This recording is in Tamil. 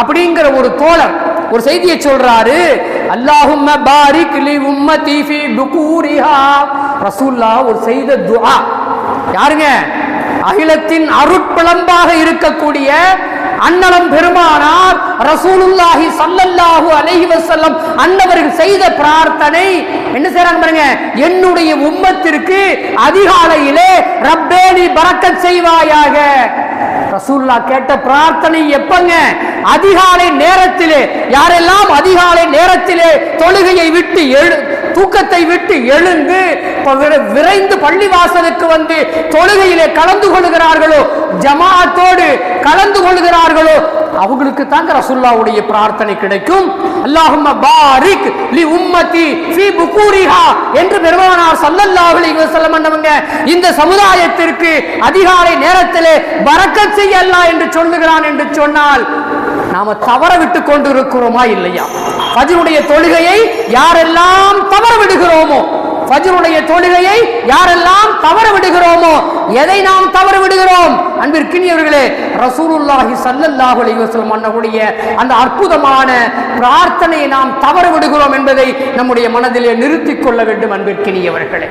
அப்படிங்கிற ஒரு தோழர் ஒரு செய்தியை சொல்றாரு அல்லாஹும்ம பாரிக் லி உம்மதி ஃபீ புகூரிஹா ரசூல்லா ஒரு செய்த துஆ. யாருங்க? அகிலத்தின் அருட்பிளம்பாக இருக்கக்கூடிய அன்னலம் பெருமானார் ரசூலுல்லாஹி சல்லல்லாஹு அலைஹி வஸல்லம் அன்னவர்கள் செய்த பிரார்த்தனை என்ன செய்றாங்க பாருங்க என்னுடைய உம்மத்திற்கு அதிகாலையிலே ரப்பே நீ பரக்கத் செய்வாயாக ரசூல்லா கேட்ட பிரார்த்தனை எப்பங்க? அதிகாலை நேரத்திலே யாரெல்லாம் அதிகாலை நேரத்திலே தொழுகையை விட்டு எழு தூக்கத்தை விட்டு எழுந்து ப- விரைந்து பள்ளிவாசலுக்கு வந்து தொழுகையிலே கலந்து கொள்கிறார்களோ ஜமாத்தோடு கலந்து கொள்கிறார்களோ அவங்களுக்கு தாங்க ரசுல்லாவுடைய பிரார்த்தனை கிடைக்கும். அல்லாஹும் பாரிக் லி உம்மதி ஃபி புகூரிஹா என்று பெருமானார் சல்லல்லாஹு அலைஹி வஸல்லம் அண்ணவங்க இந்த சமுதாயத்திற்கு அதிகாலை நேரத்திலே பரக்கத் செய்ய அல்லாஹ் என்று சொல்லுகிறான் என்று சொன்னால் நாம தவற விட்டு கொண்டு இருக்கிறோமா இல்லையா? ஃபஜ்ருடைய தொழுகையை யாரெல்லாம் தவற விடுகிறோமோ? ஃபஜ்ருடைய தொழுகையை யாரெல்லாம் தவற விடுகிறோமோ? எதை நாம் தவற விடுகிறோம்? அன்பிற்கினியவர்களே ரசூலுல்லாஹி சல்லல்லாஹு அலைஹி வஸல்லம் அன்னவுடைய அந்த அற்புதமான பிரார்த்தனையை நாம் தவற விடுகிறோம் என்பதை நம்முடைய மனதிலே நிறுத்திக் கொள்ள வேண்டும் அன்பிற்கினியவர்களே.